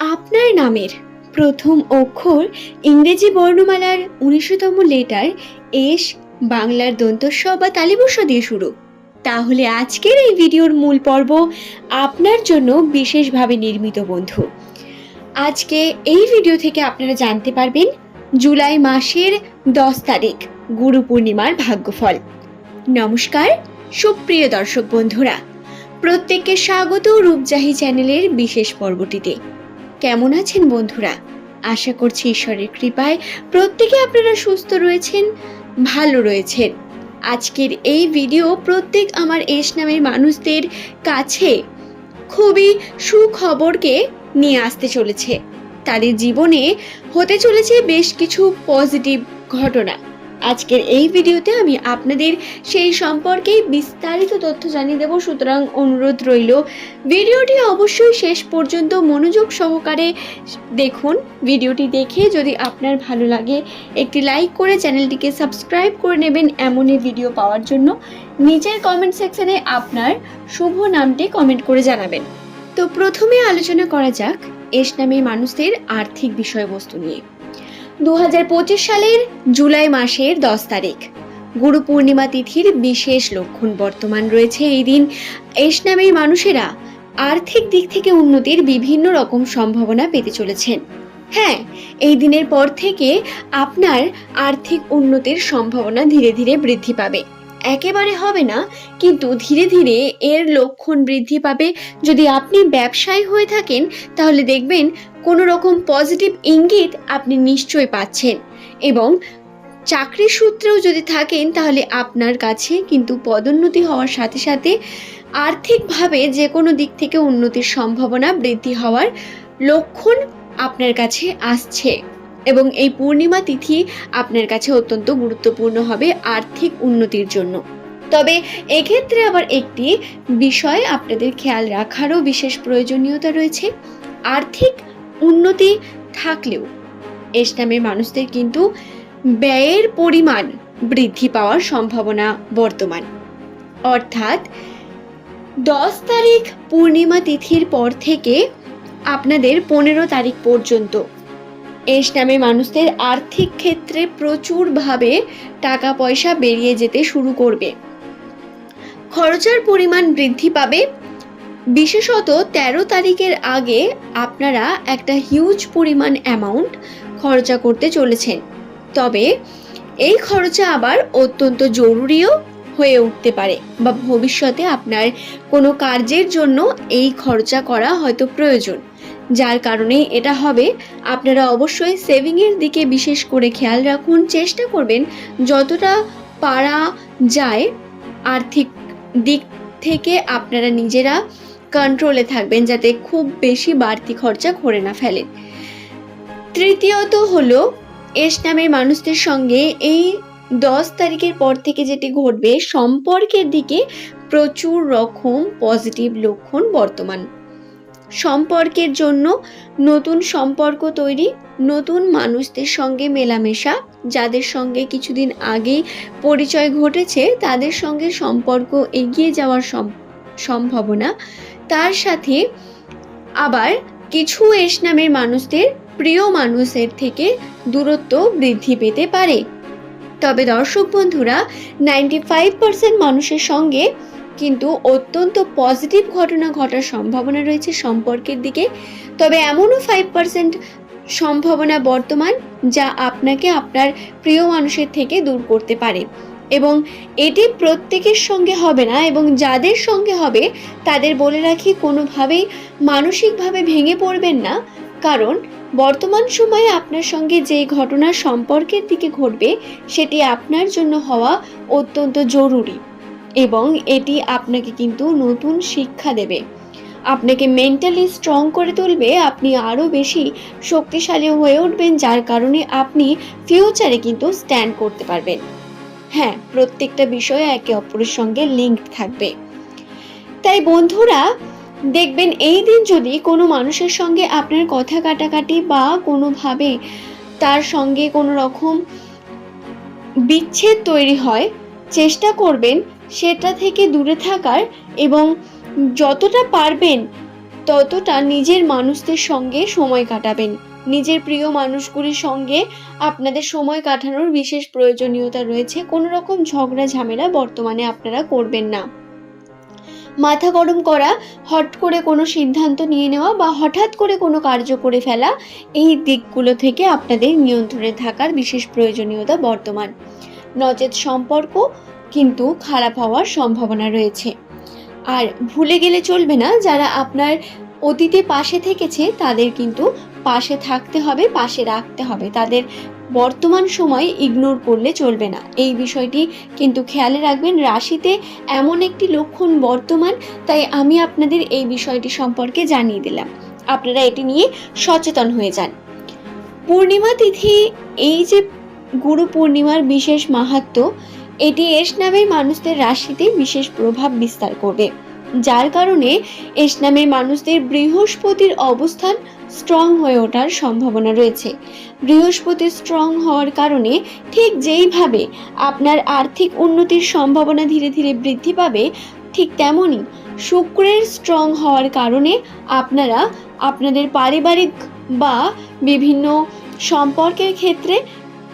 আপনার নামের প্রথম অক্ষর ইংরেজি বর্ণমালার উনিশতম লেটার এস, বাংলার দন্তস্ব বা তালিবস্য দিয়ে শুরু। তাহলে আজকের এই ভিডিওর মূল পর্ব আপনার জন্য বিশেষভাবে নির্মিত, বন্ধু। আজকে এই ভিডিও থেকে আপনারা জানতে পারবেন জুলাই মাসের দশ তারিখ, গুরু পূর্ণিমার ভাগ্যফল। নমস্কার, সুপ্রিয় দর্শক বন্ধুরা। প্রত্যেককে স্বাগত রূপজাহি চ্যানেলের বিশেষ পর্বটিতে। কেমন আছেন বন্ধুরা? আশা করছি ঈশ্বরের কৃপায় প্রত্যেকে আপনারা সুস্থ রয়েছেন, ভালো রয়েছেন। আজকের এই ভিডিও প্রত্যেক আমার এস নামের মানুষদের কাছে খুবই সুখবরকে নিয়ে আসতে চলেছে। তাদের জীবনে হতে চলেছে বেশ কিছু পজিটিভ ঘটনা। আজকের এই ভিডিওতে আমি আপনাদের সেই সম্পর্কে বিস্তারিত তথ্য জানিয়ে দেব। সুতরাং অনুরোধ রইল, ভিডিওটি অবশ্যই শেষ পর্যন্ত মনোযোগ সহকারে দেখুন। ভিডিওটি দেখে যদি আপনার ভালো লাগে, একটি লাইক করে চ্যানেলটিকে সাবস্ক্রাইব করে নেবেন এমনই ভিডিও পাওয়ার জন্য। নিচের কমেন্ট সেকশানে আপনার শুভ নামটি কমেন্ট করে জানাবেন। তো প্রথমে আলোচনা করা যাক, এস নামে মানুষদের আর্থিক বিষয়বস্তু নিয়ে। দু হাজার পঁচিশ সালের জুলাই মাসের দশ তারিখ। গুরু পূর্ণিমা তিথির বিশেষ লক্ষণ বর্তমান রয়েছে এই দিন। এস নামের মানুষেরা আর্থিক দিক থেকে উন্নতির বিভিন্ন রকম সম্ভাবনা পেতে চলেছেন। হ্যাঁ এই দিনের পর থেকে আপনার আর্থিক উন্নতির সম্ভাবনা ধীরে ধীরে বৃদ্ধি পাবে। একেবারে হবে না, কিন্তু ধীরে ধীরে এর লক্ষণ বৃদ্ধি পাবে। যদি আপনি ব্যবসায়ী হয়ে থাকেন, তাহলে দেখবেন কোনো রকম পজিটিভ ইঙ্গিত আপনি নিশ্চয়ই পাচ্ছেন। এবং চাকরি সূত্রেও যদি থাকেন, তাহলে আপনার কাছে কিন্তু পদোন্নতি হওয়ার সাথে সাথে আর্থিকভাবে যে কোনো দিক থেকে উন্নতির সম্ভাবনা বৃদ্ধি হওয়ার লক্ষণ আপনার কাছে আসছে। এবং এই পূর্ণিমা তিথি আপনার কাছে অত্যন্ত গুরুত্বপূর্ণ হবে আর্থিক উন্নতির জন্য। তবে এক্ষেত্রে আবার একটি বিষয় আপনাদের খেয়াল রাখারও বিশেষ প্রয়োজনীয়তা রয়েছে। আর্থিক উন্নতি থাকলেও এস নামের মানুষদের কিন্তু ব্যয়ের পরিমাণ বৃদ্ধি পাওয়ার সম্ভাবনা বর্তমান। অর্থাৎ দশ তারিখ পূর্ণিমা তিথির পর থেকে আপনাদের পনেরো তারিখ পর্যন্ত এস নামে মানুষদের আর্থিক ক্ষেত্রে প্রচুরভাবে টাকা পয়সা বেরিয়ে যেতে শুরু করবে। খরচার পরিমাণ বৃদ্ধি পাবে। বিশেষত তেরো তারিখের আগে আপনারা একটা হিউজ পরিমাণ অ্যামাউন্ট খরচা করতে চলেছেন। তবে এই খরচা আবার অত্যন্ত জরুরিও হয়ে উঠতে পারে বা ভবিষ্যতে আপনার কোনো কার্যের জন্য এই খরচা করা হয়তো প্রয়োজন। যার কারণে এটা হবে। আপনারা অবশ্যই সেভিংয়ের দিকে বিশেষ করে খেয়াল রাখুন, চেষ্টা করবেন যতটা পারা যায় আর্থিক দিক থেকে আপনারা নিজেরা কন্ট্রোলে থাকবেন যাতে খুব বেশি বাড়তি খরচা করে না ফেলেন তৃতীয়ত হলো, এস নামের মানুষদের সঙ্গে এই দশ তারিখের পর থেকে যেটি ঘটবে, সম্পর্কের দিকে প্রচুর রকম পজিটিভ লক্ষণ বর্তমান। সম্পর্কের জন্য নতুন সম্পর্ক তৈরি, নতুন মানুষদের সঙ্গে মেলামেশা, যাদের সঙ্গে কিছুদিন আগেই পরিচয় ঘটেছে, তাদের সঙ্গে সম্পর্ক এগিয়ে যাওয়ার সম্ভাবনা। তার সাথে আবার কিছু এস নামের মানুষদের, প্রিয় মানুষের থেকে দূরত্ব বৃদ্ধি পেতে পারে। তবে দর্শক বন্ধুরা নাইনটি ফাইভ পার্সেন্ট মানুষের সঙ্গে কিন্তু অত্যন্ত পজিটিভ ঘটনা ঘটার সম্ভাবনা রয়েছে সম্পর্কের দিকে। তবে এমনও ফাইভ পার্সেন্ট সম্ভাবনা বর্তমান যা আপনাকে আপনার প্রিয় মানুষের থেকে দূর করতে পারে। এবং এটি প্রত্যেকের সঙ্গে হবে না এবং যাদের সঙ্গে হবে, তাদের বলে রাখি কোনোভাবেই মানসিকভাবে ভেঙে পড়বেন না। কারণ বর্তমান সময়ে আপনার সঙ্গে যে ঘটনা সম্পর্কের দিকে ঘটবে, সেটি আপনার জন্য হওয়া অত্যন্ত জরুরি। এবং এটি আপনাকে কিন্তু নতুন শিক্ষা দেবে। আপনাকে মেন্টালি স্ট্রং করে তুলবে, আপনি আরও বেশি শক্তিশালী হয়ে উঠবেন, যার কারণে আপনি ফিউচারে কিন্তু স্ট্যান্ড করতে পারবেন। হ্যাঁ প্রত্যেকটা বিষয়ে একে অপরের সঙ্গে লিঙ্ক থাকবে। তাই বন্ধুরা, দেখবেন এই দিন যদি কোনো মানুষের সঙ্গে আপনার কথা কাটাকাটি বা কোনোভাবে তার সঙ্গে কোনো রকম বিচ্ছেদ তৈরি হয়, চেষ্টা করবেন সেটা থেকে দূরে থাকার এবং যতটা পারবেন ততটা নিজের মানুষদের সঙ্গে সময় কাটাবেন। নিজের প্রিয় মানুষগুলির সঙ্গে আপনাদের সময় কাটানোর বিশেষ প্রয়োজনীয়তা রয়েছে। কোনো রকম ঝগড়া, ঝামেলা বর্তমানে আপনারা করবেন না। মাথা গরম করা, হট করে কোনো সিদ্ধান্ত নিয়ে নেওয়া বা হঠাৎ করে কোনো কার্য করে ফেলা, এই দিকগুলো থেকে আপনাদের নিয়ন্ত্রণে থাকার বিশেষ প্রয়োজনীয়তা বর্তমান। নচেত সম্পর্ক কিন্তু খারাপ হওয়ার সম্ভাবনা রয়েছে। আর ভুলে গেলে চলবে না, যারা আপনার অতীতে পাশে থেকেছে, তাদের কিন্তু পাশে থাকতে হবে, পাশে রাখতে হবে। তাদের বর্তমান সময় ইগনোর করলে চলবে না। এই বিষয়টি কিন্তু খেয়ালে রাখবেন, রাশিতে এমন একটি লক্ষণ বর্তমান, তাই আমি আপনাদের এই বিষয়টি সম্পর্কে জানিয়ে দিলাম। আপনারা এটি নিয়ে সচেতন হয়ে যান। পূর্ণিমা তিথি, এই যে গুরু পূর্ণিমার বিশেষ মাহাত্ম্য এটি এস নামের মানুষদের রাশিতে বিশেষ প্রভাব বিস্তার করবে, যার কারণে এস নামের মানুষদের বৃহস্পতির অবস্থান স্ট্রং হয়ে ওঠার সম্ভাবনা রয়েছে। বৃহস্পতি স্ট্রং হওয়ার কারণে ঠিক যেইভাবে আপনার আর্থিক উন্নতির সম্ভাবনা ধীরে ধীরে বৃদ্ধি পাবে, ঠিক তেমনই শুক্রের স্ট্রং হওয়ার কারণে আপনারা আপনাদের পারিবারিক বা বিভিন্ন সম্পর্কের ক্ষেত্রে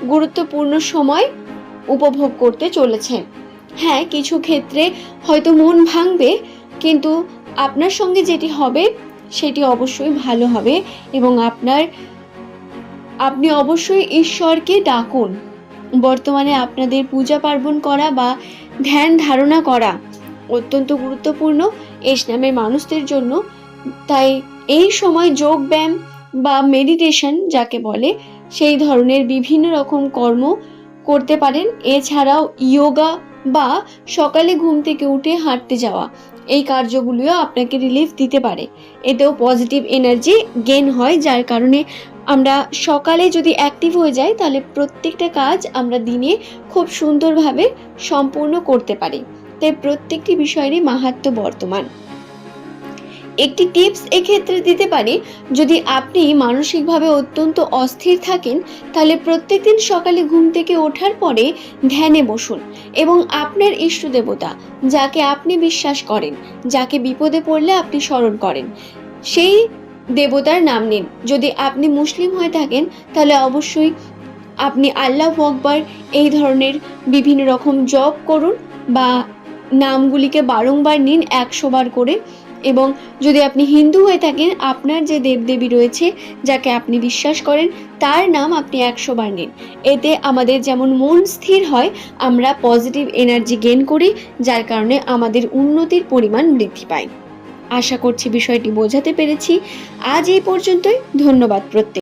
গুরুত্বপূর্ণ সময় উপভোগ করতে চলেছেন। হ্যাঁ কিছু ক্ষেত্রে হয়তো মন ভাঙবে, কিন্তু আপনার সঙ্গে যেটি হবে, সেটি অবশ্যই ভালো হবে এবং আপনার, আপনি অবশ্যই ঈশ্বরকে ডাকুন। বর্তমানে আপনাদের পূজা পার্বণ করা বা ধ্যান ধারণা করা অত্যন্ত গুরুত্বপূর্ণ। এস নামের মানুষদের জন্য তাই এই সময় যোগ ব্যায়াম বা মেডিটেশন যাকে বলে, সেই ধরনের বিভিন্ন রকম কর্ম করতে পারেন। এছাড়াও ইয়োগা বা সকালে ঘুম থেকে উঠে হাঁটতে যাওয়া, এই কার্যগুলিও আপনাকে রিলিফ দিতে পারে। এতেও পজিটিভ এনার্জি গেন হয়, যার কারণে আমরা সকালে যদি অ্যাক্টিভ হয়ে যাই, তাহলে প্রত্যেকটা কাজ আমরা দিনে খুব সুন্দরভাবে সম্পূর্ণ করতে পারি। তাই প্রত্যেকটি বিষয়েরই মাহাত্ম্য বর্তমান। একটি টিপস এক্ষেত্রে দিতে পারি, যদি আপনি মানসিকভাবে অত্যন্ত অস্থির থাকেন, তাহলে প্রত্যেকদিন সকালে ঘুম থেকে ওঠার পরে ধ্যানে বসুন এবং আপনার ইষ্ট দেবতা, যাকে আপনি বিশ্বাস করেন, যাকে বিপদে পড়লে আপনি স্মরণ করেন, সেই দেবতার নাম নিন। যদি আপনি মুসলিম হয়ে থাকেন, তাহলে অবশ্যই আপনি আল্লাহ আকবর এই ধরনের বিভিন্ন রকম জপ করুন বা নামগুলিকে বারংবার নিন, একশো বার করে এবং যদি আপনি হিন্দু হয়ে থাকেন, আপনার যে দেবদেবী রয়েছে, যাকে আপনি বিশ্বাস করেন, তার নাম আপনি একশো বার নিন। এতে আমাদের যেমন মন স্থির হয়, আমরা পজিটিভ এনার্জি গেন করি, যার কারণে আমাদের উন্নতির পরিমাণ বৃদ্ধি পায়। আশা করছি বিষয়টি বোঝাতে পেরেছি। আজ এই পর্যন্তই। ধন্যবাদ প্রত্যেক